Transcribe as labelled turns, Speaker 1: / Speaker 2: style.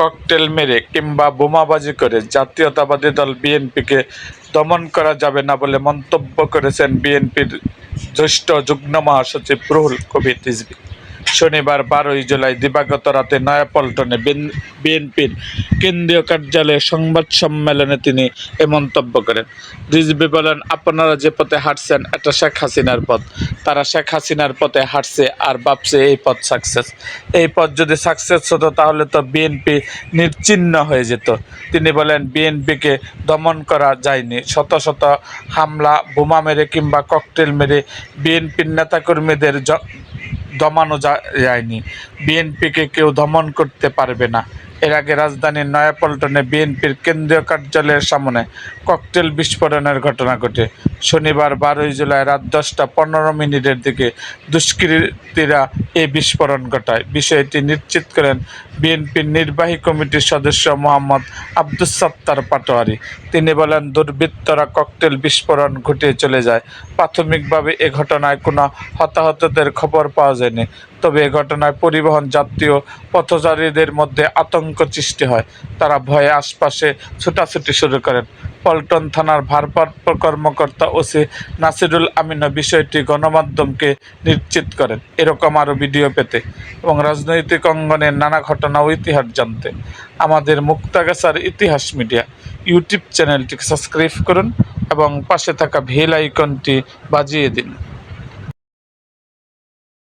Speaker 1: Cocktail মেরে কিংবা বোমাবাজি করে জাতীয়তাবাদী দল বিএনপিকে দমন করা যাবে না বলে মন্তব্য করেছেন বিএনপির জ্যেষ্ঠ যুগ্ম মহাসচিব রুহুল কবির রিজভী। শনিবার বারোই জুলাই দিবাগত রাতে নয়াপল্টনে বিএনপির কেন্দ্রীয় কার্যালয়ে সংবাদ সম্মেলনে তিনি এ মন্তব্য করেন। রিজভী বলেন, আপনারা যে পথে হাঁটছেন, এটা শেখ হাসিনার পথ। তারা শেখ হাসিনার পথে হাঁটছে আর ভাবছে এই পথ সাকসেস। এই পথ যদি সাকসেস হতো, তাহলে তো বিএনপি নিশ্চিহ্ন হয়ে যেত। তিনি বলেন, বিএনপিকে দমন করা যায়নি। শত শত হামলা, বোমা মেরে কিংবা ককটেল মেরে বিএনপির নেতাকর্মীদের দমানো যায়নি। বিএনপিকে কেউ দমন করতে পারবে না। এর আগে রাজধানীর নয়াপল্টনে বিএনপির কেন্দ্রীয় কার্যালয়ের সামনে ককটেল বিস্ফোরণের ঘটনা ঘটে। শনিবার বারোই জুলাই রাত দশটা পনেরো মিনিটের দিকে দুষ্কৃতীরা এই বিস্ফোরণ ঘটায়। বিষয়টি নিশ্চিত করেন বিএনপির নির্বাহী কমিটির সদস্য মোহাম্মদ আব্দুস সত্তার পাটোয়ারি। তিনি বলেন, দুর্বৃত্তরা ককটেল বিস্ফোরণ ঘটিয়ে চলে যায়। প্রাথমিকভাবে এ ঘটনায় কোনো হতাহতদের খবর পাওয়া যায়নি। তবে এ ঘটনায় পরিবহন যাত্রী ও পথচারীদের মধ্যে আতঙ্ক সৃষ্টি হয়। তারা ভয়ে আশপাশে ছুটাছুটি শুরু করেন। পল্টন থানার ভারপ্রাপ্ত কর্মকর্তা ওসি নাসিরুল আমিনা বিষয়টি গণমাধ্যমকে নিশ্চিত করেন। এরকম আরও ভিডিও পেতে এবং রাজনৈতিক অঙ্গনের নানা ঘটনা ও ইতিহাস জানতে। আমাদের মুক্তাগাছার ইতিহাস মিডিয়া ইউটিউব চ্যানেলটিকে সাবস্ক্রাইব করুন এবং পাশে থাকা ভেল আইকনটি বাজিয়ে দিন।